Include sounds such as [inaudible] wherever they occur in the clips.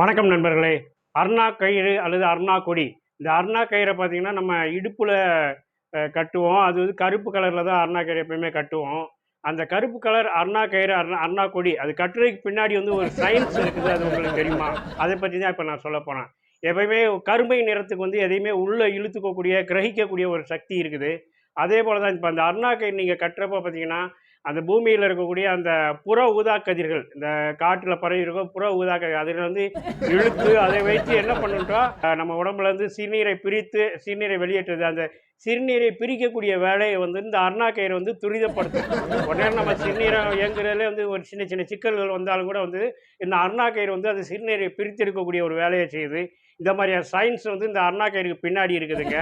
வணக்கம் நண்பர்களே. அருணா கயிறு அல்லது அர்ணா கொடி. இந்த அருணா கயிறை பார்த்தீங்கன்னா நம்ம இடுப்பில் கட்டுவோம். அது வந்து கருப்பு கலரில் தான் அர்ணா கயிறு எப்பயுமே கட்டுவோம். அந்த கருப்பு கலர் அருணா கயிறு அருணா அர்ணா கொடி அது கட்டுறதுக்கு பின்னாடி வந்து ஒரு சயின்ஸ் இருக்குது அது உங்களுக்கு தெரியுமா? அதை பற்றி தான் இப்போ நான் சொல்ல போனேன் எப்பயுமே கரும்பை நிறத்துக்கு வந்து எதையுமே உள்ளே இழுத்துக்கக்கூடிய கிரகிக்கக்கூடிய ஒரு சக்தி இருக்குது. அதே போல் தான் இப்போ அந்த அருணா கயிறு நீங்கள் கட்டுறப்போ பார்த்தீங்கன்னா அந்த பூமியில் இருக்கக்கூடிய அந்த புற ஊதா கதிர்கள் இந்த காட்டில் பரவி இருக்கும் புற ஊதா கதிர் அதில் வந்து இழுத்து அதை வைத்து என்ன பண்ணுட்டோம் நம்ம உடம்புல இருந்து சிறுநீரை பிரித்து சிறுநீரை வெளியேற்றது அந்த சிறுநீரை பிரிக்கக்கூடிய வேலையை வந்து இந்த அருணா கயிறு வந்து துரிதப்படுத்தும். உடனே நம்ம சிறுநீரை இயங்குறதுல வந்து ஒரு சின்ன சின்ன சிக்கல்கள் வந்தாலும் கூட வந்து இந்த அருணா கயிறு வந்து அது சிறுநீரை பிரித்து இருக்கக்கூடிய ஒரு வேலையை செய்யுது. இந்த மாதிரியான சயின்ஸ் வந்து இந்த அருணா கயிறுக்கு பின்னாடி இருக்குதுங்க.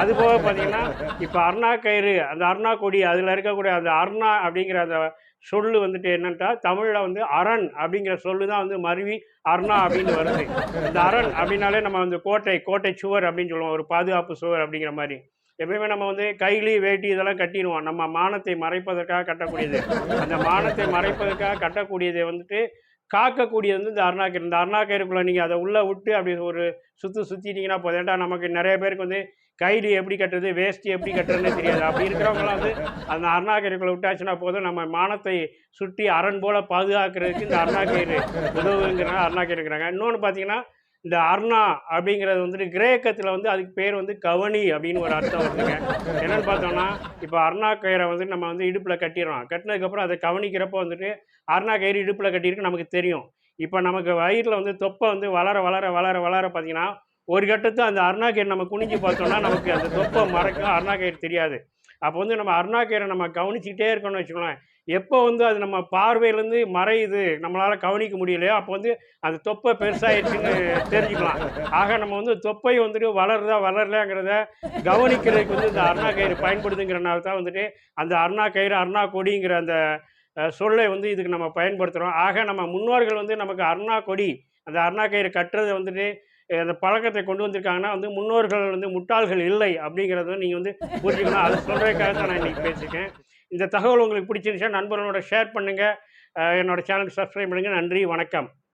அது போக பார்த்தீங்கன்னா இப்போ அருணா கயிறு அந்த அருணா கொடி அதில் இருக்கக்கூடிய அந்த அருணா அப்படிங்கிற அந்த சொல்லு வந்துட்டு என்னன்ட்டா தமிழில் வந்து அரண் அப்படிங்கிற சொல்லு தான் வந்து மருவி அருணா அப்படின்னு வருது. இந்த அரண் அப்படின்னாலே நம்ம வந்து கோட்டை கோட்டை சுவர் அப்படின்னு சொல்லுவோம். ஒரு பாதுகாப்பு சுவர் அப்படிங்கிற மாதிரி. எப்பயுமே நம்ம வந்து கைலி வேட்டி இதெல்லாம் கட்டிடுவோம். நம்ம மானத்தை மறைப்பதற்காக கட்டக்கூடியது. அந்த மானத்தை மறைப்பதற்காக கட்டக்கூடியதை வந்துட்டு காக்கக்கூடியது வந்து இந்த அருணாக்கயிறு இந்த அருணாக்கயிறுக்குள்ளே நீங்கள் அதை உள்ளே விட்டு அப்படி ஒரு சுற்று சுற்றிட்டீங்கன்னா போதும். ஏன்டா நமக்கு நிறைய பேருக்கு வந்து கைடு எப்படி கட்டுறது வேஷ்டி எப்படி கட்டுறதுன்னு தெரியாது. அப்படி இருக்கிறவங்களாம் வந்து அந்த அருணாக்கயிறுக்குள்ளே விட்டாச்சுன்னா போதும். நம்ம மானத்தை சுற்றி அரண் போல் பாதுகாக்கிறதுக்கு இந்த அருணாக்கயிறு உதவுங்கிறாங்க அருணாக்கயிறு இருக்கிறாங்க. இன்னொன்று பார்த்தீங்கன்னா இந்த அர்ணா அப்படிங்கிறது வந்துட்டு கிரேக்கத்தில் வந்து அதுக்கு பேர் வந்து கவனி அப்படின்னு ஒரு அர்த்தம் வந்துங்க என்னென்னு பார்த்தோம்னா இப்போ அர்ணா கயிறை வந்து நம்ம வந்து இடுப்பில் கட்டிடுறோம். கட்டினதுக்கப்புறம் அதை கவனிக்கிறப்போ வந்துட்டு அர்ணா கயிறு இடுப்பில் கட்டியிருக்கு நமக்கு தெரியும். இப்போ நமக்கு வயிறில் வந்து தொப்பை வந்து வளர வளர வளர வளர பார்த்தீங்கன்னா ஒரு கட்டத்து அந்த அருணா கயிறு நம்ம குனிஞ்சு பார்த்தோம்னா நமக்கு அந்த தொப்பை மறக்க அருணா கயிறு தெரியாது. அப்போ வந்து நம்ம அருணா கயிறை நம்ம கவனிச்சிக்கிட்டே இருக்கணும்னு வச்சுக்கோங்களேன். எப்போ வந்து அது நம்ம பார்வையிலேருந்து மறையுது நம்மளால் கவனிக்க முடியலையோ அப்போ வந்து அந்த தொப்பை பெருசாகிடுச்சுன்னு [laughs] தெரிஞ்சுக்கலாம். ஆக நம்ம வந்து தொப்பை வந்துட்டு வளருதா வளரலாங்கிறத கவனிக்கிறதுக்கு வந்து இந்த அருணா கயிறு பயன்படுதுங்கிறனால தான் வந்துட்டு அந்த அருணா கயிறு அருணா கொடிங்கிற அந்த சொல்லை வந்து இதுக்கு நம்ம பயன்படுத்துகிறோம் ஆக நம்ம முன்னோர்கள் வந்து நமக்கு அருணா கொடி அந்த அருணா கயிறு கட்டுறதை வந்துட்டு அந்த பழக்கத்தை கொண்டு வந்திருக்காங்கன்னா வந்து முன்னோர்கள் வந்து முட்டாள்கள் இல்லை அப்படிங்கிறத நீங்கள் வந்து புரிஞ்சுக்கணும். அது சொல்கிறதுக்காக தான் நான் இன்றைக்கி பேசியிருக்கேன். இந்த தகவல் உங்களுக்கு பிடிச்சிருந்துச்சா நண்பர்களோட ஷேர் பண்ணுங்கள் என்னோடய சேனலுக்கு சப்ஸ்கிரைப் பண்ணுங்கள் நன்றி வணக்கம்.